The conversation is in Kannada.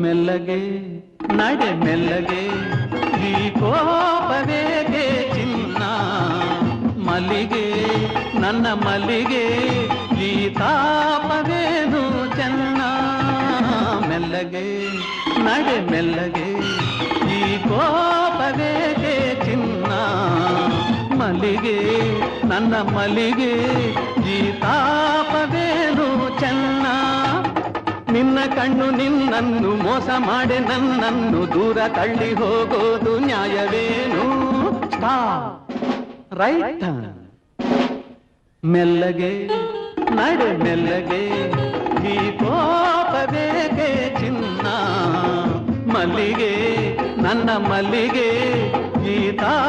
మెల్లగే నడే మెల్లగే ఈ కోపవేగే చిన్న మల్లిగే నన్న మల్లిగే ఈ తాపవేదు చెన్న. మెల్లగే నడే ಮಲ್ಲಿಗೆ, ನನ್ನ ಮಲ್ಲಿಗೆ, ಈ ತಾಪವೇನು ಚೆನ್ನ? ನಿನ್ನ ಕಣ್ಣು ನಿನ್ನನ್ನು ಮೋಸ ಮಾಡಿ ನನ್ನನ್ನು ದೂರ ತಳ್ಳಿ ಹೋಗೋದು ನ್ಯಾಯವೇನು? ರೈಟ್ ಮೆಲ್ಲಗೆ, ನಡೆ ಮೆಲ್ಲಗೆ, ಈ ಕೋಪಬೇಕೆ ಚಿನ್ನ? ಮಲ್ಲಿಗೆ, ನನ್ನ ಮಲ್ಲಿಗೆ ತಾಪ